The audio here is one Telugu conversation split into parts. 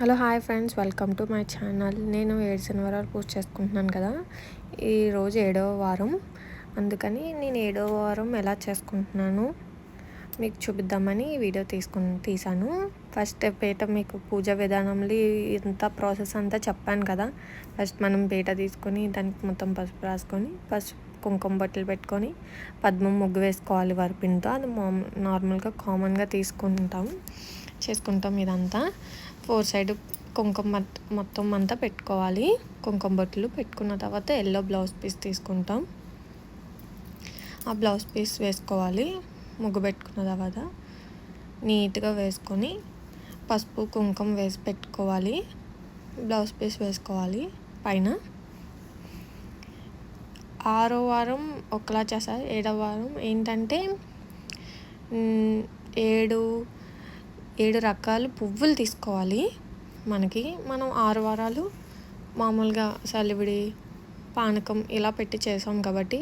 Hello hi friends welcome to my channel. నేను ఏడు శనివారాలు పూజ చేసుకుంటున్నాను కదా. ఈరోజు ఏడవ వారం. అందుకని నేను ఏడవ వారం ఎలా చేసుకుంటున్నాను మీకు చూపిద్దామని వీడియో తీసుకుని తీసాను ఫస్ట్ పీట మీకు పూజ విధానంలో ఇంత ప్రాసెస్ అంతా చెప్పాను కదా. ఫస్ట్ మనం పీట తీసుకొని దానికి మొత్తం పసుపు రాసుకొని పసుపు కుంకుమ బట్టలు పెట్టుకొని పద్మం ముగ్గు వేసుకోవాలి వరిపిండితో. అది నార్మల్గా కామన్గా తీసుకుంటాం చేసుకుంటాం ఇదంతా. ఫోర్ సైడ్ కుంకుమ మొత్తం అంతా పెట్టుకోవాలి. కుంకుమ బొట్టులు పెట్టుకున్న తర్వాత ఎల్లో బ్లౌజ్ పీస్ తీసుకుంటాం. ఆ బ్లౌజ్ పీస్ వేసుకోవాలి. ముగ్గు పెట్టుకున్న తర్వాత నీట్గా వేసుకొని పసుపు కుంకుమ వేసి పెట్టుకోవాలి. బ్లౌజ్ పీస్ వేసుకోవాలి పైన. ఆరో వారం ఒకలా చేస్తారు ఏడవ వారం ఏంటంటే ఏడు ఏడు రకాల పువ్వులు తీసుకోవాలి. మనకి మనం ఆరు వారాలు మామూలుగా సలివిడి పానకం ఇలా పెట్టి చేసాం కాబట్టి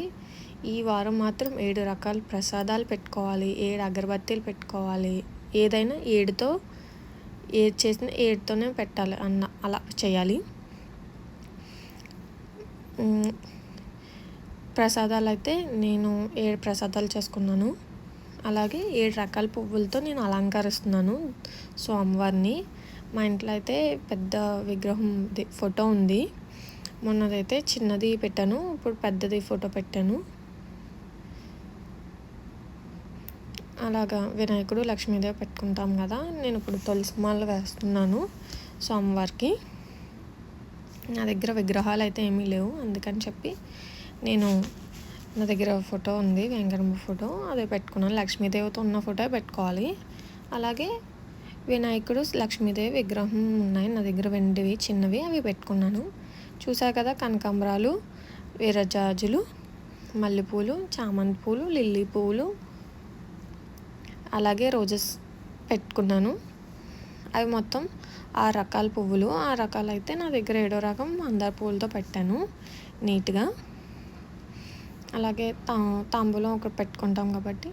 ఈ వారం మాత్రం ఏడు రకాల ప్రసాదాలు పెట్టుకోవాలి. ఏడు అగరబత్తీలు పెట్టుకోవాలి. ఏదైనా ఏడుతో ఏది చేసిన ఏడుతోనే పెట్టాలి అన్న అలా చేయాలి. ప్రసాదాలు అయితే నేను ఏడు ప్రసాదాలు చేసుకున్నాను. అలాగే ఏడు రకాల పువ్వులతో నేను అలంకరిస్తున్నాను స్వామివారిని మా ఇంట్లో అయితే పెద్ద విగ్రహం ఫోటో ఉంది. మొన్నదైతే చిన్నది పెట్టాను ఇప్పుడు పెద్దది ఫోటో పెట్టాను. అలాగా వినాయకుడు లక్ష్మీదేవి పెట్టుకుంటాం కదా నేను ఇప్పుడు తులసిమాల వేస్తున్నాను స్వామివారికి నా దగ్గర విగ్రహాలు అయితే ఏమీ లేవు అందుకని చెప్పి నేను నా దగ్గర ఫోటో ఉంది వెంకటమ్మ ఫోటో. అదే పెట్టుకున్నాను. లక్ష్మీదేవితో ఉన్న ఫోటో పెట్టుకోవాలి. అలాగే వినాయకుడు లక్ష్మీదేవి విగ్రహం ఉన్నాయి నా దగ్గర. వెండివి చిన్నవి అవి పెట్టుకున్నాను. చూసా కదా కనకాంబరాలు వీరజాజులు మల్లెపూలు చామంతి పూలు లిల్లీ పూలు అలాగే రోజెస్ పెట్టుకున్నాను. అవి మొత్తం ఆరు రకాల పువ్వులు. ఆ రకాలు అయితే నా దగ్గర ఏడో రకం మందార పువ్వులతో పెట్టాను నీట్గా. అలాగే తా తాంబూలం ఒకటి పెట్టుకుంటాం కాబట్టి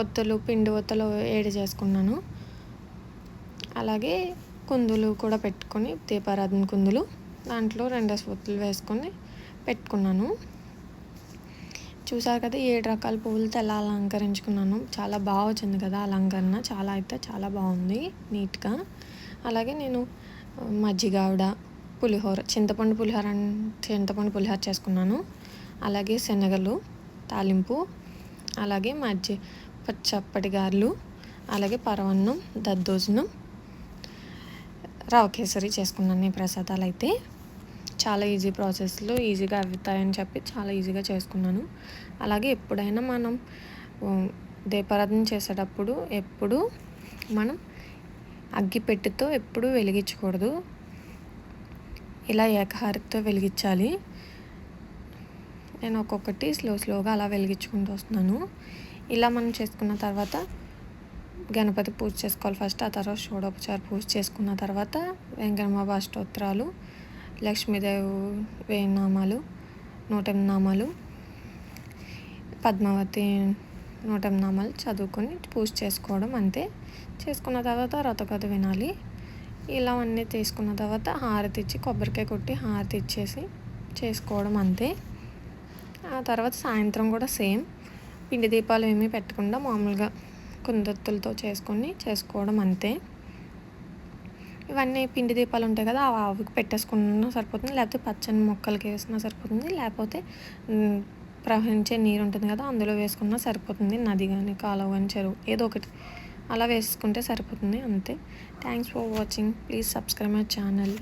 ఒత్తులు పిండి ఒత్తులు ఏడి చేసుకున్నాను. అలాగే కుందులు కూడా పెట్టుకొని దీపారాధన కుందులు దాంట్లో రెండు ఒత్తులు వేసుకొని పెట్టుకున్నాను. చూసారు కదా ఏడు రకాల పువ్వులతో ఎలా అలంకరించుకున్నాను. చాలా బాగా వచ్చింది కదా అలంకరణ. చాలా అయితే చాలా బాగుంది నీట్గా. అలాగే నేను మజ్జిగావిడ పులిహోర చింతపండు పులిహోర చింతపండు పులిహోర చేసుకున్నాను. అలాగే శనగలు తాలింపు అలాగే మజ్జి చప్పటి గారెలు అలాగే పరవన్నం దద్దోజనం రవ కేసరి చేసుకున్నాను ఈ ప్రసాదాలు అయితే చాలా ఈజీ ప్రాసెస్లో ఈజీగా అవుతాయని చెప్పి చాలా ఈజీగా చేసుకున్నాను. అలాగే ఎప్పుడైనా మనం దీపారాధన చేసేటప్పుడు ఎప్పుడు మనం అగ్గిపెట్టెతో ఎప్పుడు వెలిగించకూడదు. ఇలా ఏకహారతితో వెలిగించాలి. నేను ఒక్కొక్కటి స్లో స్లోగా అలా వెలిగించుకుంటూ వస్తున్నాను. ఇలా మనం చేసుకున్న తర్వాత గణపతి పూజ చేసుకోవాలి ఫస్ట్. ఆ తర్వాత షోడోపచార పూజ చేసుకున్న తర్వాత వెంకటమాబ అష్టోత్తరాలు లక్ష్మీదేవి వేనామాలు నూట నామాలు పద్మావతి నూట నామాలు చదువుకొని పూజ చేసుకోవడం అంతే. చేసుకున్న తర్వాత రథకథ వినాలి. ఇలా అన్నీ తీసుకున్న తర్వాత హారతి ఇచ్చి కొబ్బరికాయ కొట్టి హారతి ఇచ్చేసి చేసుకోవడం అంతే. ఆ తర్వాత సాయంత్రం కూడా సేమ్. పిండి దీపాలు ఏమీ పెట్టకుండా మామూలుగా కుందత్తులతో చేసుకొని చేసుకోవడం అంతే. ఇవన్నీ పిండి దీపాలు ఉంటాయి కదా ఆవుకి పెట్టేసుకున్నా సరిపోతుంది. లేకపోతే పచ్చని మొక్కలకి వేసినా సరిపోతుంది. లేకపోతే ప్రవహించే నీరు ఉంటుంది కదా అందులో వేసుకున్నా సరిపోతుంది. నది కానీ కాలువ కానీ చెరువు ఏదో ఒకటి. అలా వేసుకుంటే సరిపోతుంది అంతే. Thanks for watching please subscribe my channel